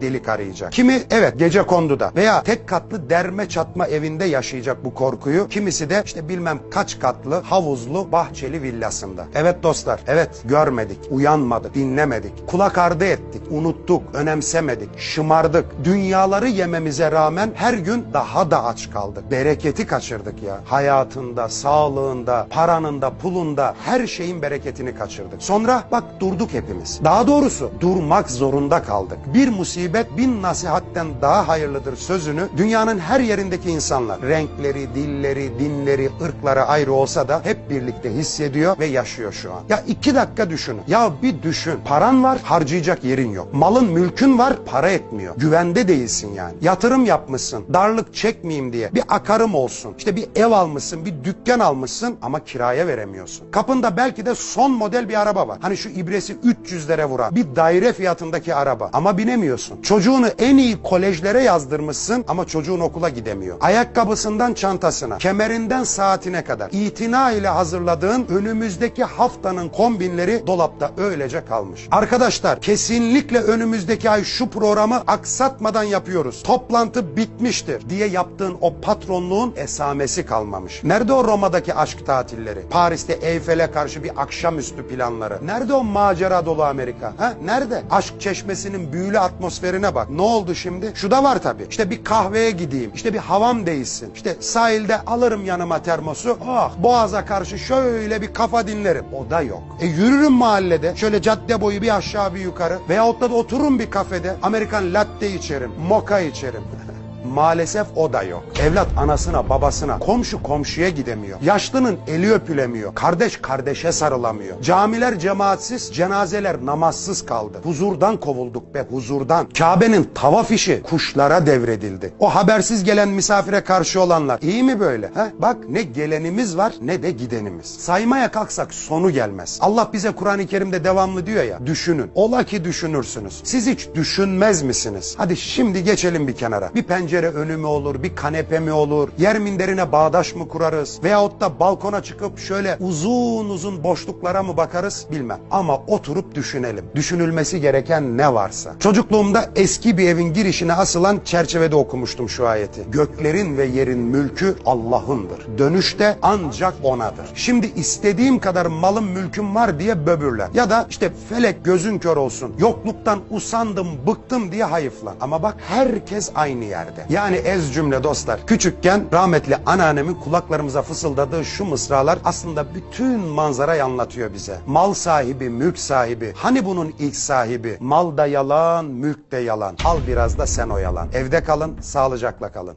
delik arayacak. Kimi evet gece konduda veya tek katlı derme çatma evinde yaşayacak bu korkuyu. Kimisi de işte bilmem kaç katlı havuzlu bahçeli villasında. Evet dostlar evet görmedik, uyanmadık, dinlemedik, kulak ardı ettik, unuttuk, önemsemedik, şımardık. Dünyaları yememize rağmen her gün daha da aç kaldık. Bereketi kaçırdık ya. Hayatında, sağlığında, paranında, pulunda her şeyin bereketini kaçırdık. Sonra bak durduk hepimiz. Daha doğrusu durmak zorunda kaldık. Bir musibet bin nasihatten daha hayırlıdır sözünü dünyanın her yerindeki insanlar renkleri, dilleri, dinleri, ırkları ayrı olsa da hep birlikte hissediyor ve yaşıyor şu an. Ya iki dakika düşünün. Ya bir düşün. Paran var, harcayacak yerin yok. Malın, mülkün var, para etmiyor. Güvende değilsin yani. Yatırım yapmışsın. Darlık çekmeyeyim diye. Bir akarım olsun. İşte bir ev almışsın, bir dükkan almışsın ama kiraya veremiyorsun. Kapında belki de son model bir araba var. Hani şu ibresi 300'lere vuran bir daire fiyatındaki araba ama binemiyorsun. Çocuğunu en iyi kolejlere yazdırmışsın ama çocuğun okula gidemiyor. Ayakkabısından çantasına, kemerinden saatine kadar itina ile hazırladığın önümüzdeki haftanın kombinleri dolapta öylece kalmış. Arkadaşlar kesinlikle önümüzdeki ay şu programı aksatmadan yapıyoruz. Toplantı bitmiştir diye yaptığın o patronluğun esamesi kalmamış. Nerede o Roma'daki aşk tatilleri? Paris'te Eyfel'e karşı bir akşamüstü planları? Nerede o macera dolu Amerika? Ha? Nerede? Aşk çeşmesinin büyülü atmosferine bak. Ne oldu şimdi? Şu da var tabii. İşte bir kahveye gideyim. İşte bir havam değişsin. İşte sahilde alırım yanıma termosu. Oh boğaza karşı şöyle bir kafa dinlerim. O da yok. E yürürüm mahallede. Şöyle cadde boyu bir aşağı bir yukarı. Veyahut da otururum bir kafede. Amerikan latte içerim. Moka içerim. Maalesef o da yok. Evlat anasına, babasına, komşu komşuya gidemiyor. Yaşlının eli öpülemiyor. Kardeş kardeşe sarılamıyor. Camiler cemaatsiz, cenazeler namazsız kaldı. Huzurdan kovulduk be, huzurdan. Kabe'nin tavaf işi kuşlara devredildi. O habersiz gelen misafire karşı olanlar iyi mi böyle? He? Bak ne gelenimiz var ne de gidenimiz. Saymaya kalksak sonu gelmez. Allah bize Kur'an-ı Kerim'de devamlı diyor ya, düşünün. Ola ki düşünürsünüz. Siz hiç düşünmez misiniz? Hadi şimdi geçelim bir kenara. Bir pencere önü mü olur, bir kanepe mi olur, yer minderine bağdaş mı kurarız veyahut da balkona çıkıp şöyle uzun uzun boşluklara mı bakarız bilmem. Ama oturup düşünelim. Düşünülmesi gereken ne varsa. Çocukluğumda eski bir evin girişine asılan çerçevede okumuştum şu ayeti. Göklerin ve yerin mülkü Allah'ındır. Dönüşte ancak onadır. Şimdi istediğim kadar malım mülküm var diye böbürlen. Ya da işte felek gözün kör olsun. Yokluktan usandım, bıktım diye hayıflan. Ama bak herkes aynı yerde. Yani ez cümle dostlar. Küçükken rahmetli anneannemin kulaklarımıza fısıldadığı şu mısralar aslında bütün manzarayı anlatıyor bize. Mal sahibi, mülk sahibi. Hani bunun ilk sahibi? Mal da yalan, mülk de yalan. Al biraz da sen o yalan. Evde kalın, sağlıcakla kalın.